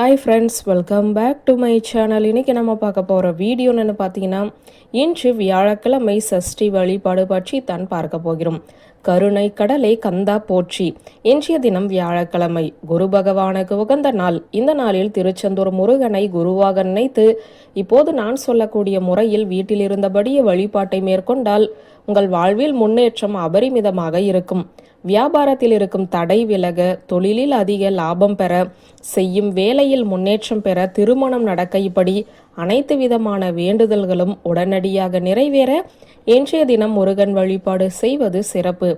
Hi friends welcome back to my channel இன்னைக்கு நம்ம பார்க்க போகிற வீடியோ என்னன்னு பார்த்தீங்கன்னா இன்று வியாழக்கிழமை சஷ்டி வழிபாடு பற்றி தான் பார்க்க போகிறோம். கருணை கடலை கந்தா போற்றி. இன்றைய தினம் வியாழக்கிழமை. குரு பகவானுக்கு உகந்த நாள். இந்த நாளில் திருச்செந்தூர் முருகனை குருவாக நினைத்து இப்போது நான் சொல்லக்கூடிய முறையில் வீட்டில் இருந்தபடியே வழிபாட்டை மேற்கொண்டால் உங்கள் வாழ்வில் முன்னேற்றம் அபரிமிதமாக இருக்கும். வியாபாரத்தில் இருக்கும் தடை விலக தொழிலில் அதிக லாபம் பெற செய்யும் வேலையில் முன்னேற்றம் பெற திருமணம் நடக்க இப்படி அனைத்து விதமான வேண்டுதல்களும் உடனடியாக நிறைவேற இன்றைய தினம் முருகன் வழிபாடு செய்வது சிறப்பு.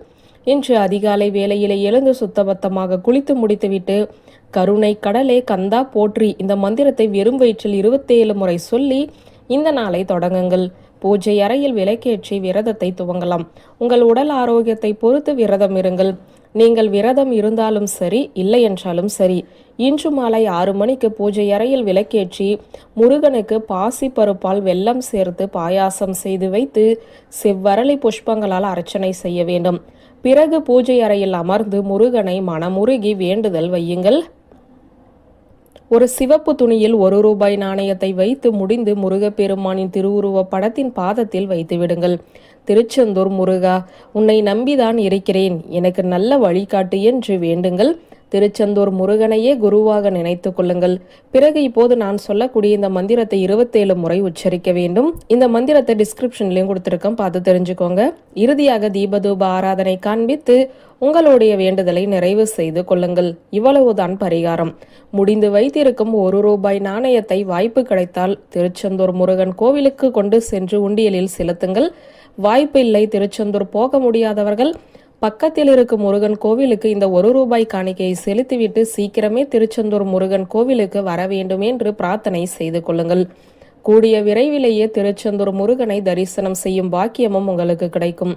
இன்று அதிகாலை வேலையிலே எழுந்து சுத்தபத்தமாக குளித்து முடித்துவிட்டு கருணை கடலே கந்தா போற்றி இந்த மந்திரத்தை வெறும் வயிற்றில் இருபத்தேழு முறை சொல்லி இந்த நாளை தொடங்குங்கள். பூஜை அறையில் விளக்கேற்றி விரதத்தை துவங்கலாம். உங்கள் உடல் ஆரோக்கியத்தை பொறுத்து விரதம் இருங்கள். நீங்கள் விரதம் இருந்தாலும் சரி இல்லை என்றாலும் சரி. இன்று மாலை ஆறு மணிக்கு பூஜை அறையில் விளக்கேற்றி முருகனுக்கு பாசி பருப்பால் வெல்லம் சேர்த்து பாயாசம் செய்து வைத்து செவ்வரளி புஷ்பங்களால் அர்ச்சனை செய்ய வேண்டும். பிறகு பூஜை அறையில் அமர்ந்து முருகனை மனமுருகி வேண்டுதல் வையுங்கள். ஒரு சிவப்பு துணியில் ஒரு ரூபாய் நாணயத்தை வைத்து முடிந்து முருகப்பெருமானின் திருவுருவ படத்தின் பாதத்தில் வைத்து விடுங்கள். திருச்செந்தூர் முருகா உன்னை நம்பிதான் இருக்கிறேன். எனக்கு நல்ல வழிகாட்டு என்று வேண்டுங்கள். திருச்செந்தூர் முருகனையே குருவாக நினைத்து கொள்ளுங்கள். பிறகு இப்போது நான் சொல்லக்கூடிய இந்த மந்திரத்தை இருபத்தேழு முறை உச்சரிக்க வேண்டும். இந்த மந்திரத்தை டிஸ்கிரிப்ஷன்லையும் கொடுத்துருக்கேன். பார்த்து தெரிஞ்சுக்கோங்க. இறுதியாக தீபதூப ஆராதனை காண்பித்து உங்களுடைய வேண்டுதலை நிறைவு செய்து கொள்ளுங்கள். இவ்வளவுதான் பரிகாரம். முடிந்து வைத்திருக்கும் ஒரு ரூபாய் நாணயத்தை வாய்ப்பு கிடைத்தால் திருச்செந்தூர் முருகன் கோவிலுக்கு கொண்டு சென்று உண்டியலில் செலுத்துங்கள். வாய்ப்பு இல்லை திருச்செந்தூர் போக முடியாதவர்கள் பக்கத்தில் இருக்கும் முருகன் கோவிலுக்கு இந்த ஒரு ரூபாய் காணிக்கையை செலுத்திவிட்டு சீக்கிரமே திருச்செந்தூர் முருகன் கோவிலுக்கு வர வேண்டும் என்று பிரார்த்தனை செய்து கொள்ளுங்கள். கூடிய விரைவிலேயே திருச்செந்தூர் முருகனை தரிசனம் செய்யும் பாக்கியமும் உங்களுக்கு கிடைக்கும்.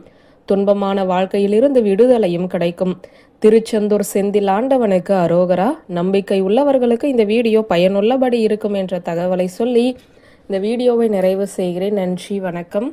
துன்பமான வாழ்க்கையிலிருந்து விடுதலையும் கிடைக்கும். திருச்செந்தூர் செந்தில் ஆண்டவனுக்கு அரோகரா. நம்பிக்கை உள்ளவர்களுக்கு இந்த வீடியோ பயனுள்ளபடி இருக்கும் என்ற தகவலை சொல்லி இந்த வீடியோவை நிறைவு செய்கிறேன். நன்றி வணக்கம்.